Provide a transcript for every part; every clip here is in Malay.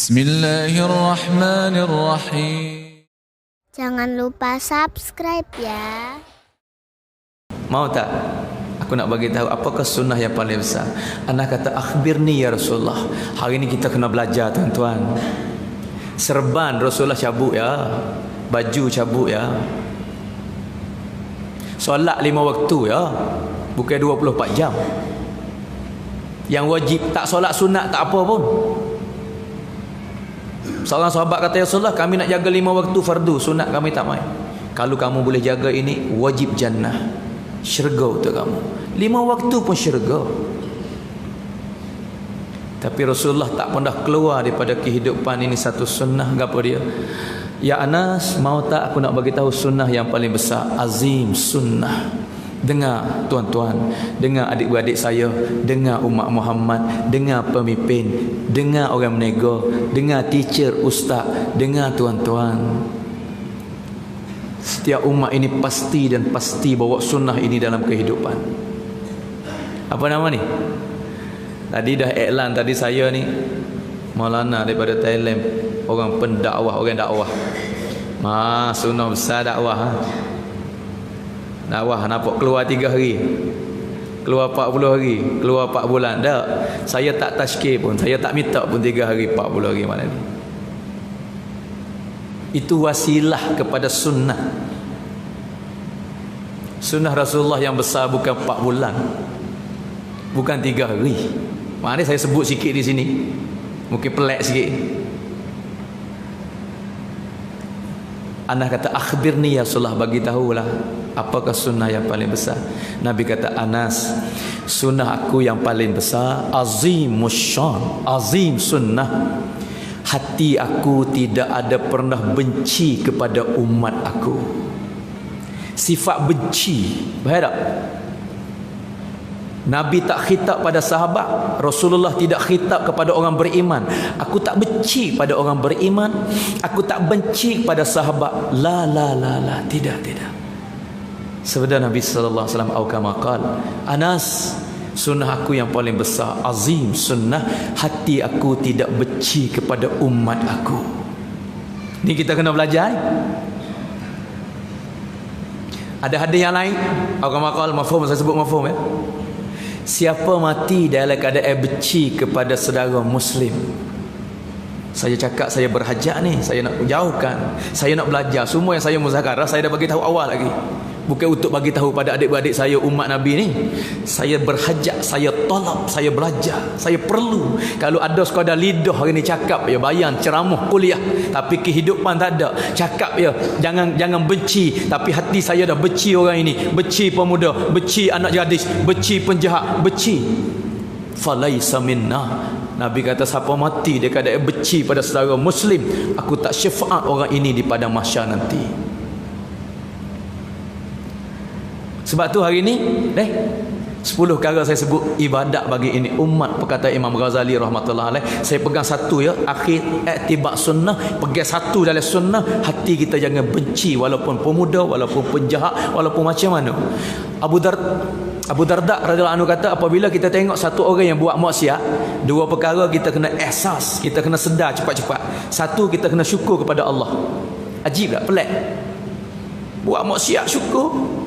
Bismillahirrahmanirrahim. Jangan lupa subscribe ya. Mau tak? Aku nak bagi tahu apakah sunnah yang paling besar. Anak kata akhbirni ya Rasulullah. Hari ini kita kena belajar tuan-tuan. Serban Rasulullah cabut ya. Baju cabut ya. Solat lima waktu ya. Bukan 24 jam. Yang wajib tak solat sunat tak apa pun. Seorang sahabat kata ya Rasulullah kami nak jaga lima waktu fardu sunat kami tak main. Kalau kamu boleh jaga ini wajib jannah. Syurga untuk kamu. Lima waktu pun syurga. Tapi Rasulullah tak pernah keluar daripada kehidupan ini satu sunnah apa dia? Ya Anas, mau tak aku nak bagi tahu sunnah yang paling besar, azim sunnah. Dengar tuan-tuan, dengar adik-beradik saya, dengar umat Muhammad, dengar pemimpin, dengar orang menego, dengar teacher, ustaz, dengar tuan-tuan. Setiap umat ini pasti dan pasti bawa sunnah ini dalam kehidupan. Apa nama ni? Tadi dah iklan tadi saya ni Maulana daripada Thailand orang pendakwah, orang dakwah. Ma sunnah besar dakwah ha. Dakwah nampak keluar 3 hari. Keluar 40 hari, keluar 4 bulan. Tak. Saya tak tashkir pun, saya tak minta pun 3 hari, 40 hari mana ni. Itu wasilah kepada sunnah. Sunnah Rasulullah yang besar bukan 4 bulan. Bukan 3 hari. Mana saya sebut sikit di sini. Mungkin pelik sikit. Anda kata akhbirni ya Rasulullah bagi tahulah apakah sunnah yang paling besar. Nabi kata Anas, sunnah aku yang paling besar azim musyan, azim sunnah. Hati aku tidak ada pernah benci kepada umat aku. Sifat benci, baik tak? Nabi tak khitab pada sahabat Rasulullah tidak khitab kepada orang beriman Aku tak benci pada orang beriman Aku tak benci pada sahabat La la la la Tidak tidak Sebenarnya Nabi SAW Awkamakal Anas Sunnah aku yang paling besar Azim sunnah Hati aku tidak benci kepada umat aku. Ni kita kena belajar? Ada hadis yang lain? Awkamakal Mafhum saya sebut mafhum ya. Siapa mati dalam keadaan benci kepada saudara muslim Saya cakap saya berhajat ni Saya nak jauhkan Saya nak belajar Semua yang saya muzakarah Saya dah bagi tahu awal lagi Bukan untuk bagi tahu pada adik-beradik saya umat Nabi ni. Saya berhajat Saya tolak Saya belajar Saya perlu. Kalau ada sekadar lidah hari ni cakap ya Bayan ceramah kuliah. Tapi kehidupan tak ada. Cakap ya Jangan jangan benci. Tapi hati saya dah benci orang ini. Benci pemuda Benci anak gadis Benci penjahat Benci. Falaisa minna. Nabi kata siapa mati dia kata benci pada saudara muslim. Aku tak syafaat orang ini di pada mahsyar nanti Sebab tu hari ni eh 10 perkara saya sebut ibadat bagi ini umat perkata Imam Ghazali rahmatullah alaih. Saya pegang satu ya akhir iktibak sunnah pegang satu dalam sunnah hati kita jangan benci walaupun pemuda walaupun penjahat walaupun macam mana. Abu Dar Abu Darda radhiyallahu anhu kata apabila kita tengok satu orang yang buat maksiat dua perkara kita kena ihsas kita kena sedar cepat-cepat. Satu kita kena syukur kepada Allah. Ajib tak? Pelik. Buat maksiat syukur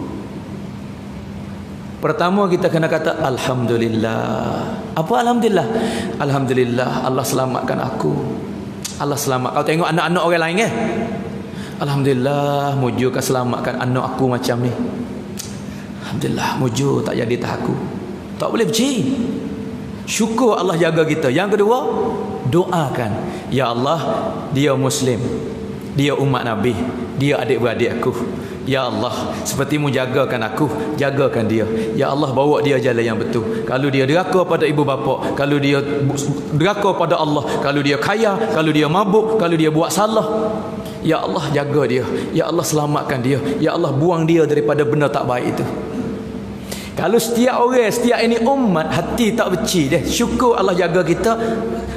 Pertama kita kena kata Alhamdulillah. Apa Alhamdulillah? Alhamdulillah Allah selamatkan aku. Allah selamat. Kau tengok anak-anak orang lain eh? Alhamdulillah Mujur kan selamatkan anak aku macam ni. Alhamdulillah Mujur tak jadi tak aku. Tak boleh benci Syukur Allah jaga kita. Yang kedua Doakan. Ya Allah Dia Muslim Dia umat Nabi Dia adik-beradik aku Ya Allah Seperti mu jagakan aku Jagakan dia. Ya Allah bawa dia jalan yang betul. Kalau dia deraka pada ibu bapa Kalau dia deraka pada Allah Kalau dia kaya Kalau dia mabuk Kalau dia buat salah Ya Allah jaga dia. Ya Allah selamatkan dia. Ya Allah buang dia daripada benda tak baik itu kalau setiap orang, setiap ini umat hati tak beci dia. Syukur Allah jaga kita.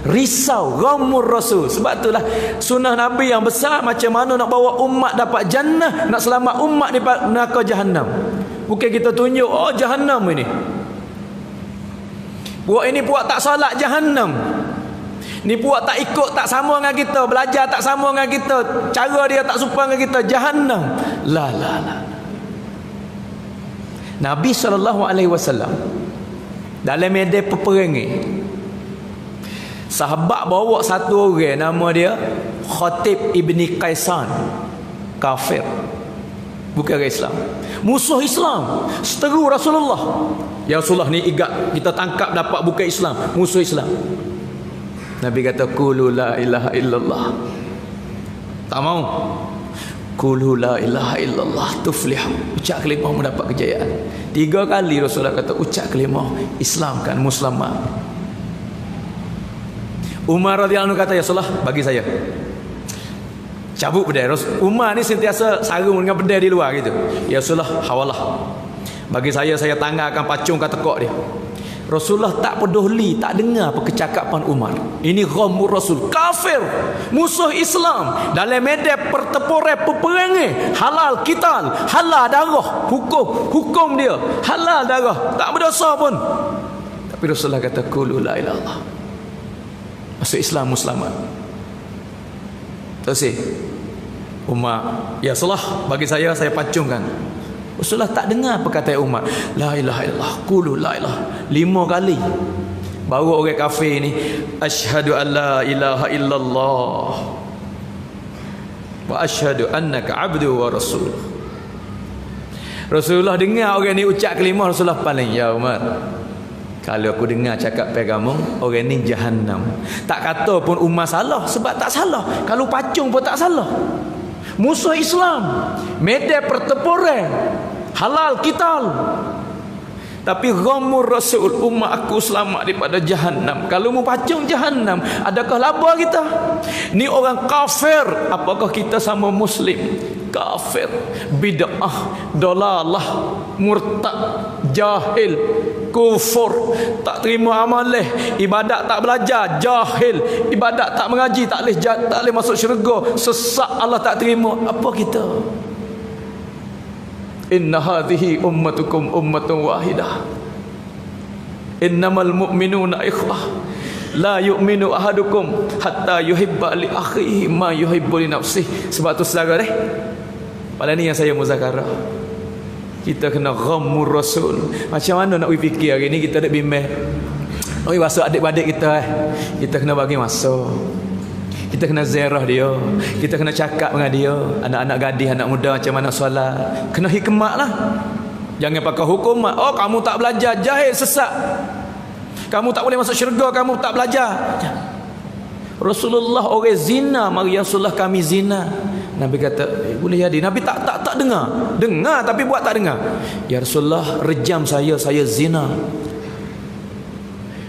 Risau, ghamur rasul. Sebab itulah sunnah Nabi yang besar macam mana nak bawa umat dapat jannah, nak selamat umat di neraka jahanam. Bukan kita tunjuk oh jahanam ini. Buat ini buat tak salat jahanam. Ni puak tak ikut tak sama dengan kita, belajar tak sama dengan kita, cara dia tak serupa dengan kita, jahannam. La la la. Nabi sallallahu alaihi wasallam dalam medan peperangan sahabat bawa satu orang nama dia Khatib ibni Qaisan kafir. Bukan orang Islam. Musuh Islam seteru Rasulullah. Ya Rasulullah ni igat kita tangkap dapat bukan Islam musuh Islam. Nabi kata qulu la ilaha illallah. Tak mau qulu la ilaha illallah. Tuflihu ucap kalimah mendapat kejayaan. Tiga kali Rasulullah kata ucap kalimah Islam kan muslimah. Umar radhiyallahu anhu kata ya Rasulullah bagi saya. Cabut pedai. Umar ni sentiasa sarung dengan pedai di luar gitu. Ya Rasulullah hawalah. Bagi saya saya tanggalkan pacung kat tekok dia Rasulullah tak peduli tak dengar percakapan Umar. Ini ghamur Rasul. Kafir musuh Islam. Dalam medan pertempuran peperangan halal kital halal darah hukum hukum dia halal darah. Tak berdosa pun. Tapi Rasulullah kata qulu la ilaha masuk Islam muslimat. Terus Umar ya salah bagi saya saya pacungkan Rasulullah tak dengar perkataan Umar. La ilaha illallah qulu la ilaha. Lima kali. Baru orang kafir ni asyhadu an la ilaha illallah wa asyhadu annaka abdu wa rasul Rasulullah dengar orang ni ucap kelima Rasulullah paling ya Umar kalau aku dengar cakap pegamu orang ni jahannam. Tak kata pun Umar salah sebab tak salah. Kalau pacung pun tak salah. Musuh Islam medan pertempuran halal kital. Tapi ghamur rasul umat aku selamat daripada jahanam kalau mu pacung jahanam adakah laba kita? Ni orang kafir. Apakah kita sama muslim? Kafir. Bid'ah dalalah murtad jahil kufur. Tak terima amalih ibadat tak belajar jahil. Ibadat tak mengaji tak boleh tak boleh masuk syurga. Sesak Allah tak terima. Apa kita Inna hadhihi ummatukum ummatun wahidah. Innamal mu'minuna ikhwah. La yu'minu ahadukum Hatta yuhibba li akhihi Ma yuhibbu li nafsih Sebab tu saudara deh Pada ni yang saya muzakarah. Kita kena ghammur rasul. Macam mana nak fikir hari ni Kita ada bimbing Oh, masuk adik-adik kita eh. Kita kena bagi masuk kita kena ziarah dia. Kita kena cakap dengan dia. Anak-anak gadis anak muda macam mana solat. Kena hikmat lah. Jangan pakai hukum oh kamu tak belajar jahil sesat kamu tak boleh masuk syurga kamu tak belajar. Rasulullah orang zina mari Rasulullah kami zina. Nabi kata eh, boleh jadi. Nabi tak tak tak dengar. Dengar tapi buat tak dengar. Ya Rasulullah rejam saya saya zina.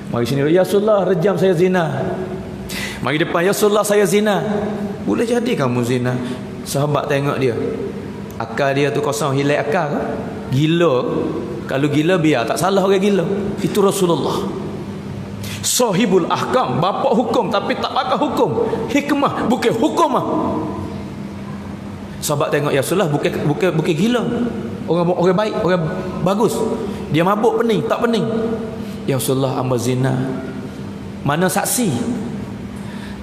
Mari sini ya Rasulullah rejam saya zina Mari depan ya Rasulullah saya zina. Boleh jadi kamu zina. Sahabat tengok dia. Akal dia tu kosong hilang akal ke? Gila. Kalau gila biar tak salah orang gila. Itu Rasulullah. Sahibul ahkam, bapa hukum tapi tak pakai hukum. Hikmah bukan hukum ah. Sahabat tengok ya Rasulullah bukan bukan bukan gila. Orang orang baik, orang bagus. Dia mabuk pening, tak pening. Ya Rasulullah hamba zina. Mana saksi?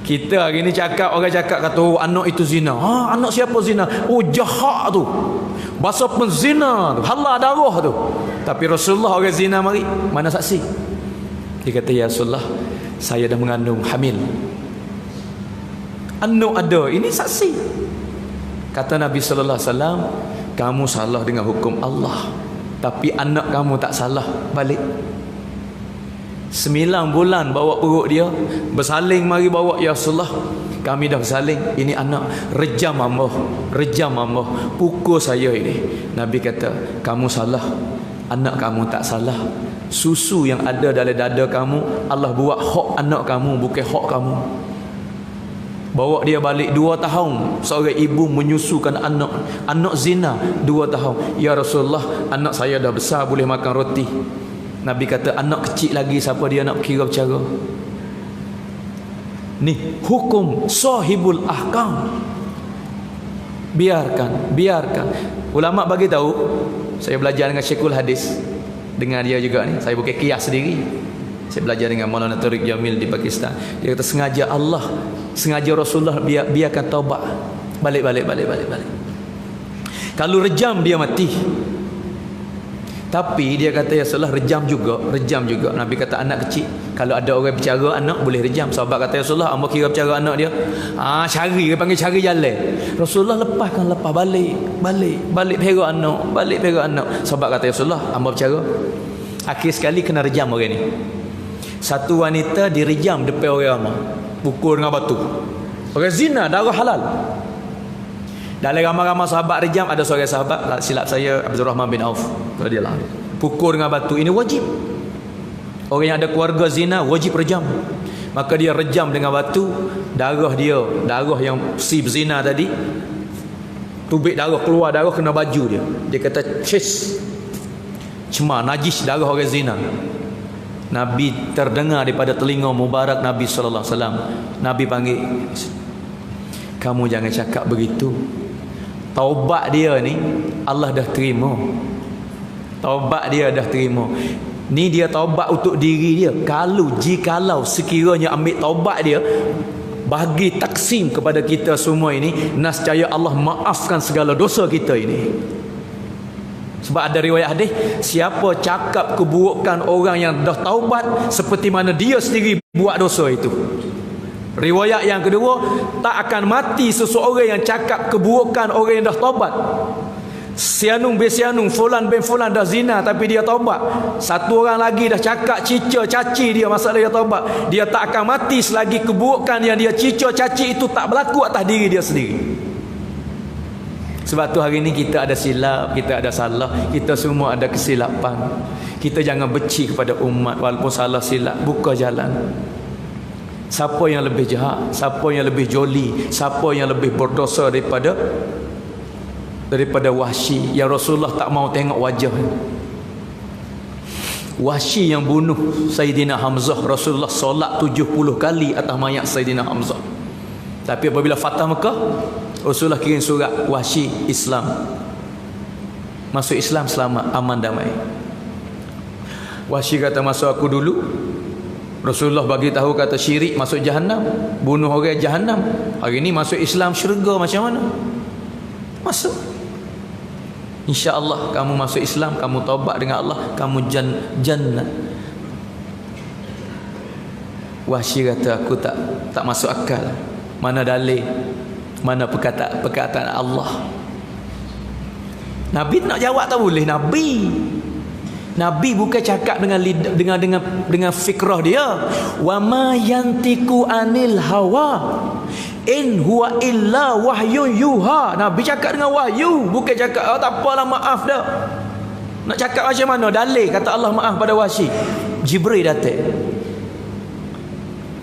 Kita hari ni cakap orang cakap kata oh, anak itu zina. Ha anak siapa zina? Oh jahat tu. Bahasa penzina tu, halal darah tu. Tapi Rasulullah orang zina mari, mana saksi? Dia kata ya Rasulullah, saya dah mengandung hamil. Anak ada, ini saksi. Kata Nabi sallallahu alaihi wasallam, kamu salah dengan hukum Allah. Tapi anak kamu tak salah, balik. Sembilan bulan bawa perut dia Bersaling mari bawa Ya Rasulullah Kami dah bersaling Ini anak Rejam Allah Rejam Allah Pukul saya ini. Nabi kata Kamu salah. Anak kamu tak salah. Susu yang ada dalam dada kamu Allah buat hak anak kamu Bukan hak kamu. Bawa dia balik dua tahun Seorang ibu menyusukan anak. Anak zina dua tahun. Ya Rasulullah Anak saya dah besar Boleh makan roti Nabi kata anak kecil lagi siapa dia nak kira bercara. Ni hukum sahibul ahkam. Biarkan, biarkan. Ulama bagi tahu saya belajar dengan Syekhul Hadis dengan dia juga ni. Saya bukan kias sendiri. Saya belajar dengan Maulana Tariq Jamil di Pakistan. Dia kata sengaja Allah, sengaja Rasulullah biar biarkan taubat. Balik balik balik balik balik. Kalau rejam dia mati. Tapi dia kata ya Rasulullah rejam juga, rejam juga. Nabi kata anak kecil kalau ada orang bicara anak boleh rejam. Sahabat kata ya Rasulullah hamba kira bicara anak dia. Ah cari dia panggil cari jalan. Rasulullah lepaskan lepas balik, balik, balik perak anak, balik perak anak. Sahabat kata ya Rasulullah hamba bicara. Akhir sekali kena rejam orang ni. Satu wanita direjam depan orang ramai. Pukul dengan batu. Orang zina darah halal. Dalam ramai-ramai sahabat rejam ada seorang sahabat silap saya Abdul Rahman bin Auf radhiyallahu anhu. Pukul dengan batu ini wajib. Orang yang ada keluarga zina wajib rejam. Maka dia rejam dengan batu darah dia, darah yang si zina tadi tubik darah keluar darah kena baju dia. Dia kata cis. Cuma najis darah orang zina. Nabi terdengar daripada telinga mubarak Nabi sallallahu alaihi wasallam. Nabi panggil kamu jangan cakap begitu taubat dia ni Allah dah terima. Taubat dia dah terima. Ni dia taubat untuk diri dia. Kalau jikalau sekiranya ambil taubat dia bagi taksim kepada kita semua ini nascaya Allah maafkan segala dosa kita ini. Sebab ada riwayat hadis siapa cakap keburukan orang yang dah taubat seperti mana dia sendiri buat dosa itu Riwayat yang kedua, tak akan mati seseorang yang cakap keburukan orang yang dah taubat. Sianung bin Sianung, Fulan bin Fulan dah zina tapi dia taubat. Satu orang lagi dah cakap cica caci dia masalah dia taubat. Dia tak akan mati selagi keburukan yang dia cica caci itu tak berlaku atas diri dia sendiri. Sebab tu hari ni kita ada silap, kita ada salah, kita semua ada kesilapan. Kita jangan benci kepada umat walaupun salah silap, buka jalan. Siapa yang lebih jahat? Siapa yang lebih joli? Siapa yang lebih berdosa daripada Daripada Wahsy? Yang Rasulullah tak mau tengok wajah Wahsy yang bunuh Sayyidina Hamzah Rasulullah solat 70 kali atas mayat Sayyidina Hamzah. Tapi apabila Fatah Mekah Rasulullah kirim surat Wahsy Islam. Masuk Islam selamat aman damai. Wahsy kata masa aku dulu Rasulullah bagi tahu kata syirik masuk jahanam, bunuh orang jahanam. Hari ini masuk Islam syurga macam mana? Masuk. Insya-Allah kamu masuk Islam, kamu taubat dengan Allah, kamu jan jannah. Wahsy kata aku tak tak masuk akal. Mana dalil? Mana perkataan perkataan Allah? Nabi nak jawab tak boleh Nabi. Nabi bukan cakap dengan dengan dengan dengan fikrah dia. Wa ma yantiku anil hawa in huwa illa wahyu yuha. Nabi cakap dengan wahyu, bukan cakap oh, tak apalah maaf dah. Nak cakap macam mana? Dalil kata Allah maaf pada wahsy. Jibril datang.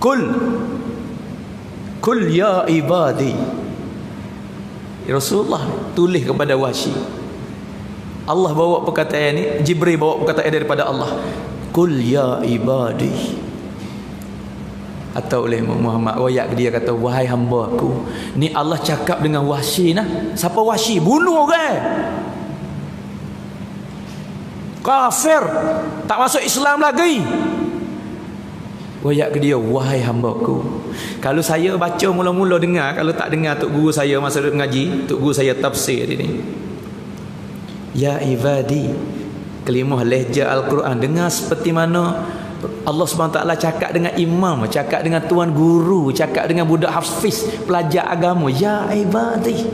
Kul Kul ya ibadi. Rasulullah tulis kepada wahsy. Allah bawa perkataan ini Jibril bawa perkataan daripada Allah. Kul ya ibadi. Atau oleh Muhammad Wayak dia kata Wahai hamba aku Ni Allah cakap dengan wahsy nah. Siapa wahsy? Bunuh orang Kafir. Tak masuk Islam lagi. Wayak ke dia Wahai hamba aku Kalau saya baca mula-mula dengar Kalau tak dengar Tok Guru saya Masa mengaji Tok Guru saya tafsir ini Ya ibadi Kelimah lehja Al-Quran. Dengar seperti mana Allah SWT cakap dengan imam Cakap dengan tuan guru Cakap dengan budak hafiz Pelajar agama. Ya ibadi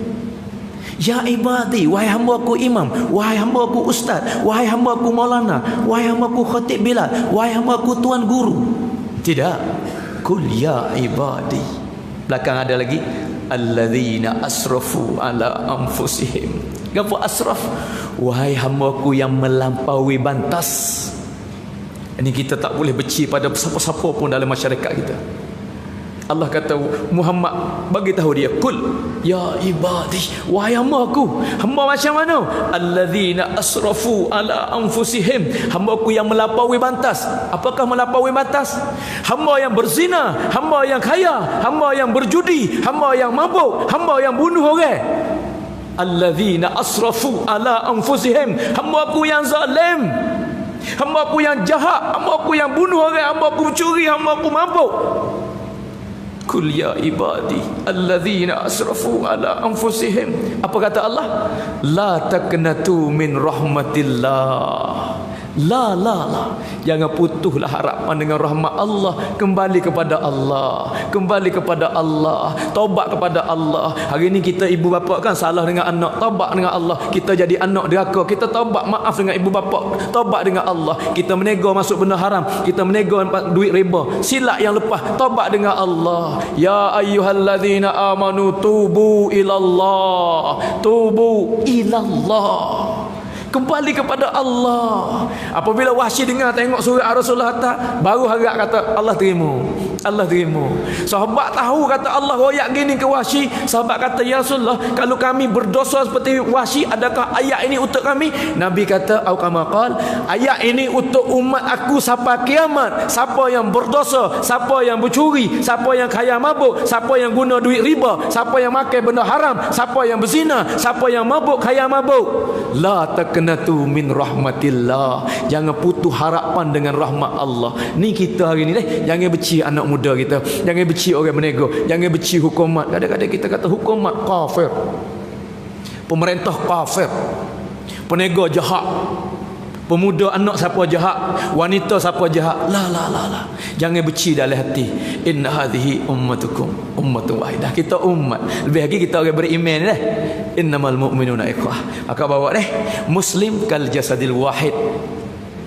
Ya ibadi Wahai hamba aku imam Wahai hamba aku ustaz Wahai hamba aku maulana Wahai hamba aku khatib bilal Wahai hamba aku tuan guru. Tidak. Kul ya ibadi. Belakang ada lagi Alladzina asrafu ala anfusihim Gapo asraf? Wahai hamba-Ku yang melampaui bantas. Ini kita tak boleh benci pada siapa-siapa pun dalam masyarakat kita. Allah kata Muhammad bagi tahu dia kul ya ibadi wahai hamba aku. Hamba macam mana? Alladzina asrafu ala anfusihim. Hamba aku yang melampaui batas apakah melampaui batas hamba yang berzina hamba yang kaya hamba yang berjudi hamba yang mabuk hamba yang bunuh orang. Alladzina asrafu ala anfusihim. Hamba aku yang zalim. Hamba aku yang jahat, hamba aku yang bunuh orang, hamba aku mencuri, hamba aku mabuk. Kul ya ibadi alladzina asrafu ala anfusihim. Apa kata Allah? La taqnatu min rahmatillah. La la la. Jangan putuslah harapan dengan rahmat Allah. Kembali kepada Allah. Kembali kepada Allah. Taubat kepada Allah. Hari ini kita ibu bapa kan salah dengan anak. Taubat dengan Allah. Kita jadi anak deraka. Kita taubat maaf dengan ibu bapa. Taubat dengan Allah. Kita menego masuk benda haram. Kita menego duit riba. Silap yang lepas. Taubat dengan Allah. Ya ayyuhalladzina amanu tubu ilallah. Tubu ilallah. Kembali kepada Allah. Apabila Wahsy dengar tengok surat Rasulullah kata, baru harap kata Allah terima. Allah terima. Sahabat tahu kata Allah royak gini ke Wahsy. Sahabat kata ya Rasulullah, kalau kami berdosa seperti Wahsy, adakah ayat ini untuk kami? Nabi kata, "Au kama qal, ayat ini untuk umat aku sampai kiamat. Siapa yang berdosa, siapa yang bercuri, siapa yang kaya mabuk, siapa yang guna duit riba, siapa yang makan benda haram, siapa yang berzina, siapa yang mabuk kaya mabuk, la tak taqnatu min rahmatillah jangan putus harapan dengan rahmat Allah ni kita hari ni deh jangan benci anak muda kita jangan benci orang menego jangan benci hukumat kadang-kadang kita kata hukumat kafir pemerintah kafir penego jahat Pemuda anak siapa jahat, wanita siapa jahat. La la la la. Jangan benci dalam hati. Inna hadhihi ummatukum ummatun wahidah. Kita umat. Lebih lagi kita orang beriman dah. Innamal mu'minuna ikhwah. Maka bawa deh. Muslim kal jasadil wahid.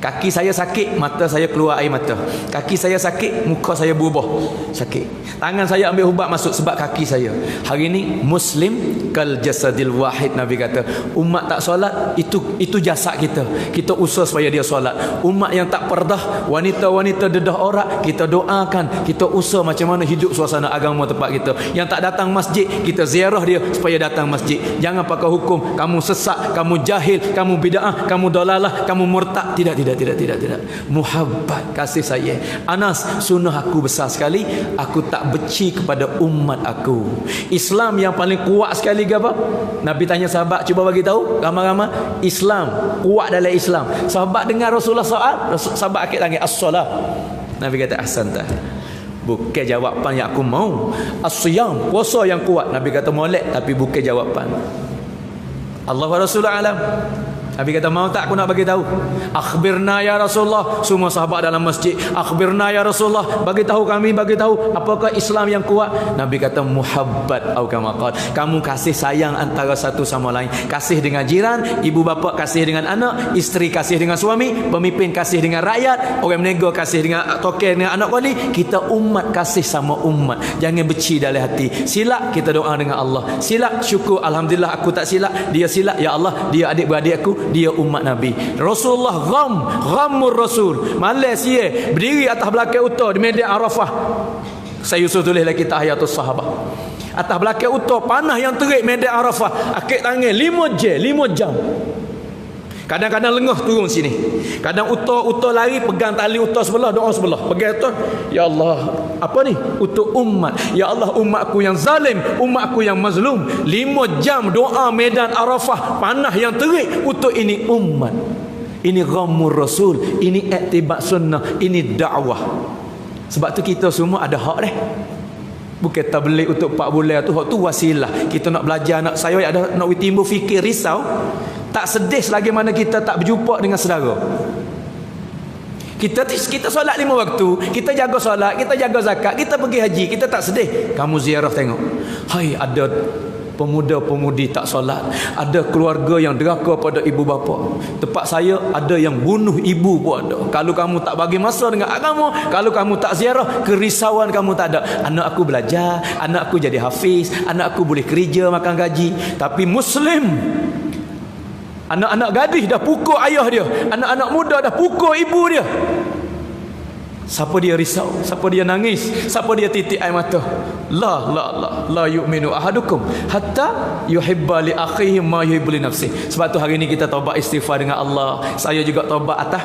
Kaki saya sakit, mata saya keluar air mata. Kaki saya sakit, muka saya berubah. Sakit. Tangan saya ambil ubat masuk sebab kaki saya. Hari ini Muslim kal jasadil wahid Nabi kata. Umat tak solat itu itu jasad kita. Kita usaha supaya dia solat. Umat yang tak perdah, wanita-wanita dedah orang, kita doakan, kita usaha macam mana hidup suasana agama tempat kita. Yang tak datang masjid, kita ziarah dia supaya datang masjid. Jangan pakai hukum kamu sesak, kamu jahil, kamu bid'ah, kamu dolalah, kamu murtad. Tidak, tidak tidak, tidak, tidak, tidak. Muhabbat, kasih saya. Anas, sunnah aku besar sekali. Aku tak benci kepada umat aku. Islam yang paling kuat sekali ke apa? Nabi tanya sahabat, cuba bagi tahu. Ramai-ramai. Islam, kuat dalam Islam. Sahabat dengar Rasulullah soal, sahabat akhir tangan, as-salah. Nabi kata, ahsantah. Bukan jawapan yang aku mau. As-siyam, puasa yang kuat. Nabi kata molek, tapi bukan jawapan. Allah Rasulullah alam. Nabi kata mau tak aku nak bagi tahu. Akhbirna ya Rasulullah. Semua sahabat dalam masjid. Akhbirna ya Rasulullah. Bagi tahu kami bagi tahu apakah Islam yang kuat. Nabi kata muhabbat au kama Kamu kasih sayang antara satu sama lain. Kasih dengan jiran, ibu bapa kasih dengan anak, isteri kasih dengan suami, pemimpin kasih dengan rakyat, orang menego kasih dengan token dengan anak kali. Kita umat kasih sama umat. Jangan benci dalam hati. Silap kita doa dengan Allah. Silap syukur alhamdulillah aku tak silap. Dia silap ya Allah, dia adik-beradik aku, dia umat Nabi. Rasulullah gham, ghamur Rasul. Malaysia berdiri atas belakang utara di medan Arafah. Saya Yusuf tulis lagi kita ayatus sahabat. Atas belakang utara panah yang terik medan Arafah. Akik tangan 5 jam, 5 jam. Kadang-kadang lengah turun sini. Kadang uta-uta lari pegang tali uta sebelah doa sebelah. Pegang tu, ya Allah, apa ni? Untuk umat. Ya Allah, umatku yang zalim, umatku yang mazlum. Lima jam doa medan Arafah, panah yang terik untuk ini umat. Ini ghamur rasul, ini iktibat sunnah, ini dakwah. Sebab tu kita semua ada hak deh. Bukan tabligh untuk 4 bulan tu hak tu wasilah. Kita nak belajar nak saya ada nak timbul fikir risau. Tak sedih selagi mana kita tak berjumpa dengan saudara. Kita kita solat lima waktu, kita jaga solat, kita jaga zakat, kita pergi haji, kita tak sedih. Kamu ziarah tengok. Hai ada pemuda-pemudi tak solat, ada keluarga yang deraka pada ibu bapa. Tempat saya ada yang bunuh ibu pun ada. Kalau kamu tak bagi masa dengan agama, kalau kamu tak ziarah, kerisauan kamu tak ada. Anak aku belajar, anak aku jadi hafiz, anak aku boleh kerja makan gaji, tapi muslim Anak-anak gadis dah pukul ayah dia. Anak-anak muda dah pukul ibu dia. Siapa dia risau? Siapa dia nangis? Siapa dia titik air mata? La la la la yu'minu ahadukum hatta yuhibba li akhihi ma yuhibbu li nafsi. Sebab tu hari ni kita taubat istighfar dengan Allah. Saya juga taubat atas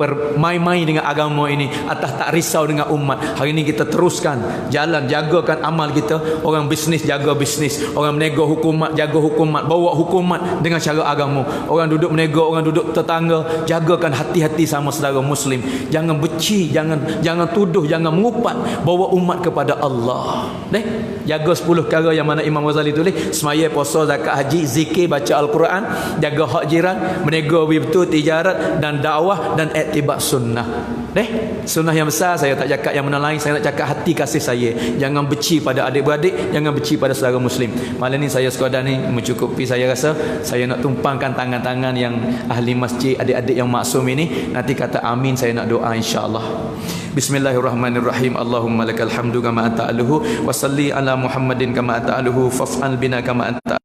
bermain-main dengan agama ini atas tak risau dengan umat. Hari ini kita teruskan jalan jagakan amal kita. Orang bisnis jaga bisnis orang menego hukumat jaga hukumat. Bawa hukumat dengan cara agama. Orang duduk menego orang duduk tetangga jagakan hati-hati sama saudara muslim. Jangan beci jangan jangan tuduh jangan mengupat. Bawa umat kepada Allah. Deh jaga 10 perkara yang mana Imam Ghazali tulis. Semaya puasa zakat haji zikir baca al-Quran jaga hak jiran menego betul tijarat dan dakwah dan iktibar sunnah. Deh sunnah yang besar saya tak cakap yang mana lain saya nak cakap hati kasih saya. Jangan beci pada adik-beradik jangan beci pada saudara muslim. Malam ni saya sekadar ni mencukupi saya rasa saya nak tumpangkan tangan-tangan yang ahli masjid adik-adik yang maksum ini. Nanti kata amin saya nak doa insya-Allah. Bismillahirrahmanirrahim. Allahumma lakal hamdu kama anta aluhu wa salli ala Muhammadin kama anta aluhu faf'al bina kama anta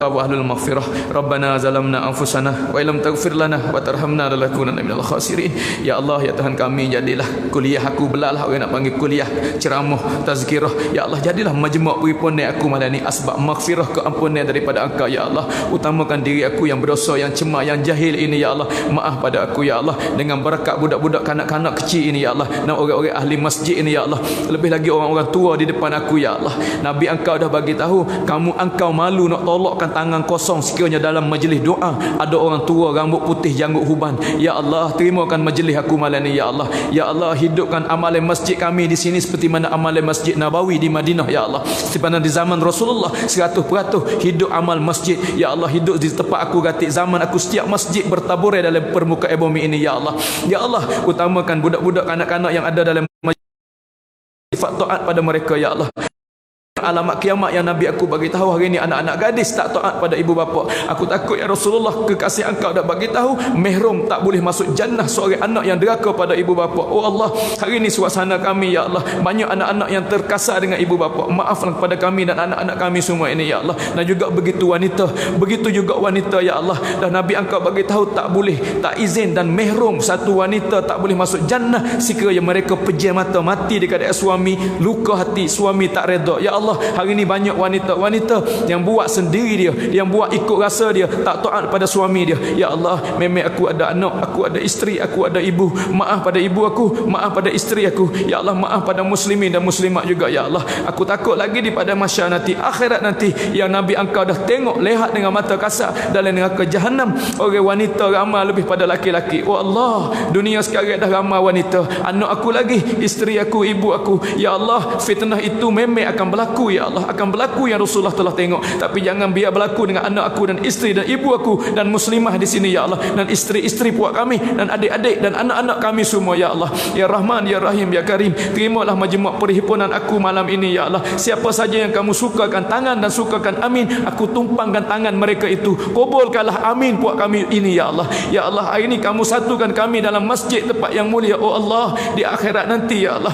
ahlul maghfirah. Rabbana zalamna anfusana wa illam taghfir lana wa tarhamna lanakunanna minal khasirin. Ya Allah ya Tuhan kami jadilah kuliah aku belalah orang nak panggil kuliah. Ceramah tazkirah. Ya Allah jadilah majmuk peripun aku malam ni. Asbab maghfirah keampunan daripada Engkau ya Allah. Utamakan diri aku yang berdosa yang cemar yang jahil ini ya Allah. Maaf pada aku ya Allah. Dengan berkat budak-budak kanak-kanak kecil ini ya Allah. Dan orang-orang ahli masjid ini ya Allah. Lebih lagi orang-orang tua di depan aku ya Allah. Nabi Engkau dah bagi tahu kamu engkau malu nak tolakkan tangan kosong sekiranya dalam majlis doa. Ada orang tua rambut putih janggut huban. Ya Allah terimakan majlis aku malam ni ya Allah. Ya Allah hidupkan amalan masjid kami di sini seperti mana amalan masjid Nabawi di Madinah ya Allah. Seperti di zaman Rasulullah 100% hidup amal masjid. Ya Allah hidup di tempat aku gatik zaman aku setiap masjid bertaburai dalam permukaan bumi ini ya Allah. Ya Allah utamakan budak-budak kanak-kanak yang ada dalam sifat taat pada mereka ya Allah alamat kiamat yang Nabi aku bagi tahu hari ini anak-anak gadis tak taat pada ibu bapa. Aku takut ya Rasulullah kekasih engkau dah bagi tahu mehrum tak boleh masuk jannah seorang anak yang deraka pada ibu bapa. Oh Allah, hari ini suasana kami ya Allah banyak anak-anak yang terkasar dengan ibu bapa. Maaflah kepada kami dan anak-anak kami semua ini ya Allah. Dan juga begitu wanita, begitu juga wanita ya Allah. Dan Nabi engkau bagi tahu tak boleh, tak izin dan mehrum satu wanita tak boleh masuk jannah sekiranya mereka pejam mata mati dekat suami, luka hati suami tak redha. Ya Allah Allah hari ini banyak wanita-wanita yang buat sendiri dia yang buat ikut rasa dia tak taat pada suami dia. Ya Allah memang aku ada anak aku ada isteri aku ada ibu. Maaf pada ibu aku maaf pada isteri aku. Ya Allah maaf pada muslimin dan muslimat juga ya Allah. Aku takut lagi di pada masa nanti akhirat nanti yang Nabi engkau dah tengok lihat dengan mata kasar dalam neraka jahanam orang wanita ramai lebih pada laki-laki. Oh Allah dunia sekarang dah ramai wanita. Anak aku lagi isteri aku ibu aku. Ya Allah fitnah itu memang akan berlaku berlaku ya Allah. Akan berlaku yang Rasulullah telah tengok. Tapi jangan biar berlaku dengan anak aku dan isteri dan ibu aku dan muslimah di sini ya Allah. Dan isteri-isteri puak kami dan adik-adik dan anak-anak kami semua ya Allah. Ya Rahman ya Rahim ya Karim. Terimalah majmuk perhimpunan aku malam ini ya Allah. Siapa saja yang kamu sukakan tangan dan sukakan amin aku tumpangkan tangan mereka itu. Kubulkanlah amin puak kami ini ya Allah. Ya Allah hari ini kamu satukan kami dalam masjid tempat yang mulia. Oh Allah di akhirat nanti ya Allah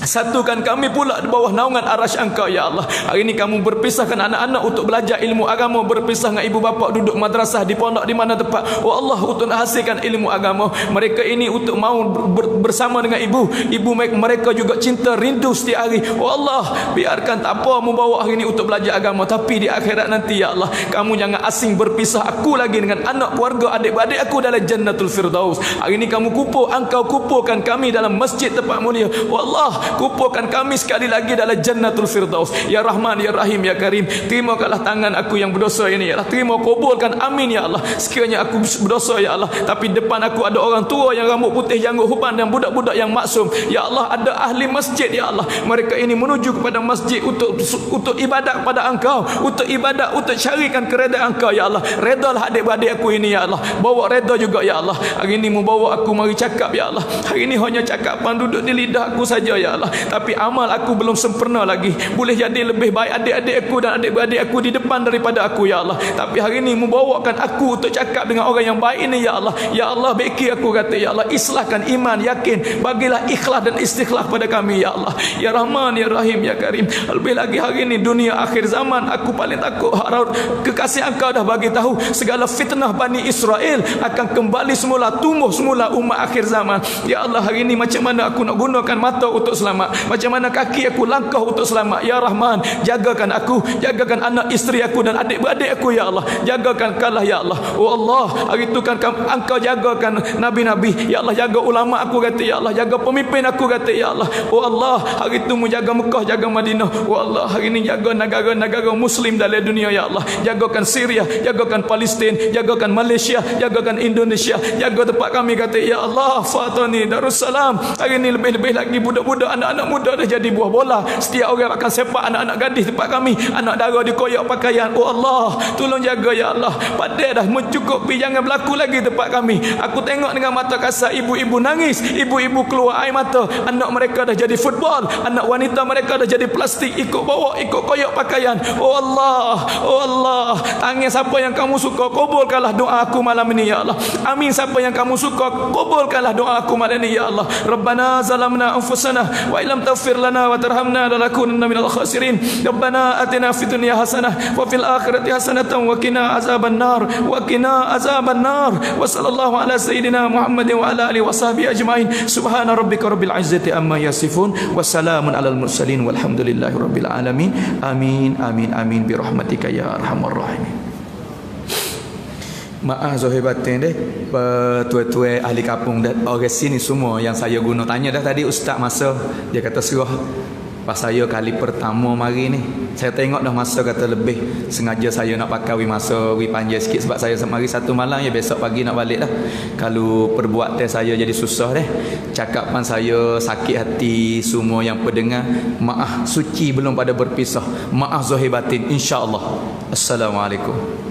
Satukan kami pula di bawah naungan arash engkau ya Allah. Hari ini kamu berpisahkan anak-anak untuk belajar ilmu agama Berpisah dengan ibu bapa duduk madrasah di pondok di mana tempat Oh Allah untuk hasilkan ilmu agama Mereka ini untuk mau ber bersama dengan ibu. Ibu mereka juga cinta rindu setiap hari. Oh Allah biarkan tak apa membawa hari ini untuk belajar agama Tapi di akhirat nanti ya Allah Kamu jangan asing berpisah aku lagi dengan anak keluarga adik-adik aku dalam jannatul firdaus. Hari ini kamu kupur engkau kupurkan kami dalam masjid tempat mulia. Oh Allah kumpulkan kami sekali lagi dalam jannatul firdaus. Ya rahman ya rahim ya karim terimakanlah tangan aku yang berdosa ini ya Allah. Terima kabulkan amin ya Allah. Sekiranya aku berdosa ya Allah. Tapi depan aku ada orang tua yang rambut putih janggut huban dan budak-budak yang maksum. Ya Allah ada ahli masjid ya Allah. Mereka ini menuju kepada masjid untuk untuk ibadat kepada engkau. Untuk ibadat untuk carikan keredaan engkau ya Allah. Redalah adik-adik aku ini ya Allah. Bawa reda juga ya Allah. Hari ini membawa aku mari cakap ya Allah. Hari ini hanya cakapan duduk di lidah aku saja ya Allah Allah tapi amal aku belum sempurna lagi. Boleh jadi lebih baik adik-adik aku dan adik-adik aku di depan daripada aku ya Allah. Tapi hari ini membawakan aku untuk cakap dengan orang yang baik ini ya Allah. Ya Allah baiki aku kata ya Allah. Islahkan iman yakin. Bagilah ikhlas dan istikhlas pada kami ya Allah. Ya Rahman ya Rahim ya Karim. Lebih lagi hari ini dunia akhir zaman aku paling takut harap kekasih engkau dah bagi tahu segala fitnah Bani Israel akan kembali semula tumbuh semula umat akhir zaman. Ya Allah hari ini macam mana aku nak gunakan mata untuk selamat selamat. Macam mana kaki aku langkah untuk selamat? Ya Rahman Jagakan aku Jagakan anak isteri aku dan adik-beradik aku Ya Allah. Jagakan kalah Ya Allah. Oh Allah Hari itu kan engkau jagakan Nabi-Nabi. Ya Allah jaga ulama aku kata Ya Allah. Jaga pemimpin aku kata Ya Allah. Oh Allah Hari itu mu jaga Mekah Jaga Madinah. Oh Allah Hari ini jaga negara-negara Muslim dalam dunia Ya Allah. Jagakan Syria Jagakan Palestin Jagakan Malaysia Jagakan Indonesia. Jaga tempat kami kata Ya Allah. Fatani Darussalam. Hari ini lebih-lebih lagi budak-budak Anak-anak muda dah jadi buah bola. Setiap orang akan sepak anak-anak gadis tempat kami. Anak dara dikoyak pakaian. Oh Allah Tolong jaga Ya Allah. Padai dah mencukupi Jangan berlaku lagi tempat kami. Aku tengok dengan mata kasar Ibu-ibu nangis. Ibu-ibu keluar air mata. Anak mereka dah jadi football Anak wanita mereka dah jadi plastik. Ikut bawa Ikut koyak pakaian. Oh Allah Oh Allah. Angin siapa yang kamu suka Kubulkanlah doa aku malam ini Ya Allah. Amin siapa yang kamu suka Kubulkanlah doa aku malam ini Ya Allah. Rabbana zalamna anfusana Wa ilam taghfir lana Wa tarhamna Lalakunanna minal khasirin. Rabbana atina fid dunya hasanah Wa fil akhirati hasanatan Wa qina azaban nar Wa qina azaban nar Wa sallallahu ala sayyidina Muhammadin Wa ala alihi wa sahbihi ajma'in. Subhana rabbika rabbil izzati amma yasifun. Wa salamun alal mursalin. Walhamdulillahi rabbil alamin. Amin Amin Amin Bi rahmatika ya arhamar rahimin Maaf Zohir Batin deh. Tuan-tuan ahli kampung dan orang sini semua yang saya guna. Tanya dah tadi Ustaz masa Dia kata serah Pas saya kali pertama mari ni Saya tengok dah masa kata lebih Sengaja saya nak pakai wi masa wi panjang sikit Sebab saya mari satu malam ya besok pagi nak balik dah. Kalau perbuatan saya jadi susah deh. Cakapan saya sakit hati semua yang pendengar. Maaf suci belum pada berpisah. Maaf Zohir Batin. insyaAllah Assalamualaikum